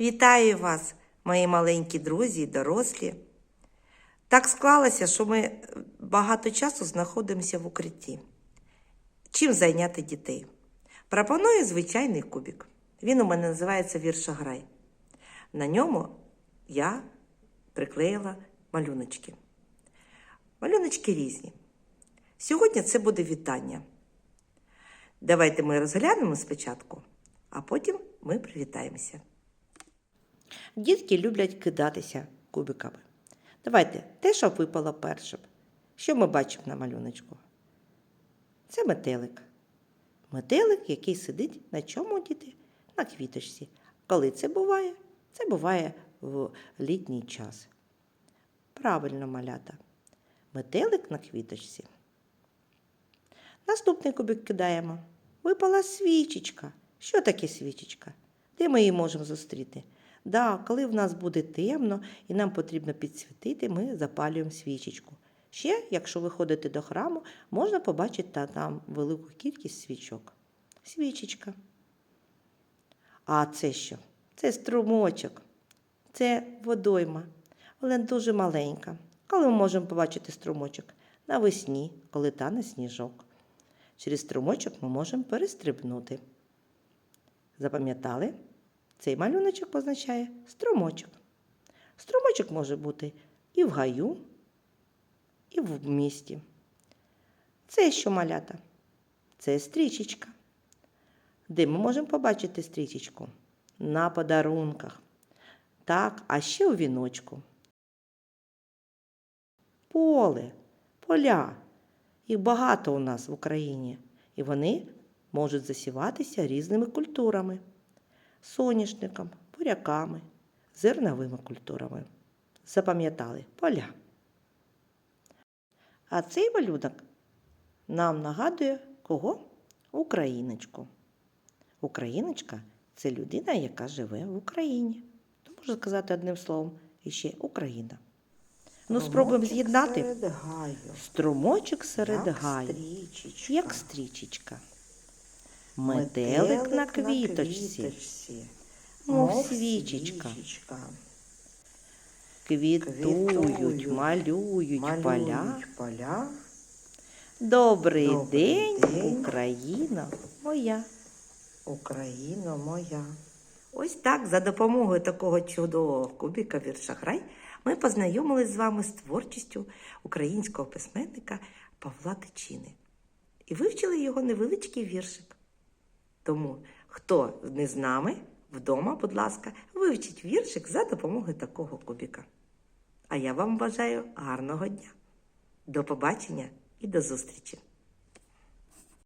Вітаю вас, мої маленькі друзі і дорослі. Так склалося, що ми багато часу знаходимося в укритті. Чим зайняти дітей? Пропоную звичайний кубик. Він у мене називається віршограй. На ньому я приклеїла малюночки. Малюночки різні. Сьогодні це буде вітання. Давайте ми розглянемо спочатку, а потім ми привітаємося. Дітки люблять кидатися кубиками. Давайте те, що випало першим. Що ми бачимо на малюночку? Це метелик. Метелик, який сидить на чому діти? На квіточці. Коли це буває? Це буває в літній час. Правильно, малята. Метелик на квіточці. Наступний кубик кидаємо. Випала свічечка. Що таке свічечка? Де ми її можемо зустріти? Да, коли в нас буде темно і нам потрібно підсвітити, ми запалюємо свічечку. Ще, якщо ви ходите до храму, можна побачити та- там велику кількість свічок. Свічечка. А це що? Це струмочок. Це водойма, але дуже маленька. Коли ми можемо побачити струмочок? Навесні, коли тане сніжок. Через струмочок ми можемо перестрибнути. Запам'ятали? Цей малюночок позначає струмочок. Струмочок може бути і в гаю, і в місті. Це що малята? Це стрічечка. Де ми можемо побачити стрічечку? На подарунках. Так, а ще у віночку. Поле, поля. Їх багато у нас в Україні, і вони можуть засіватися різними культурами соняшником, буряками, зерновими культурами. Запам'ятали поля. А цей малюнок нам нагадує кого? Україночку. Україночка це людина, яка живе в Україні. То можна сказати одним словом, іще Україна. Ну, спробуємо з'єднати серед гаю, струмочок серед як гаю, стрічечка. як стрічечка. Метелик на квіточці, мов свічечка. Квітують, малюють поля. Добрий, Добрий день, день. Україна моя. Україно моя. Ось так, за допомогою такого чудового кубіка віршаграй, ми познайомились з вами з творчістю українського письменника Павла Тичини і вивчили його невеличкий віршик. Тому, хто не з нами, вдома, будь ласка, вивчіть віршик за допомогою такого кубіка. А я вам бажаю гарного дня. До побачення і до зустрічі!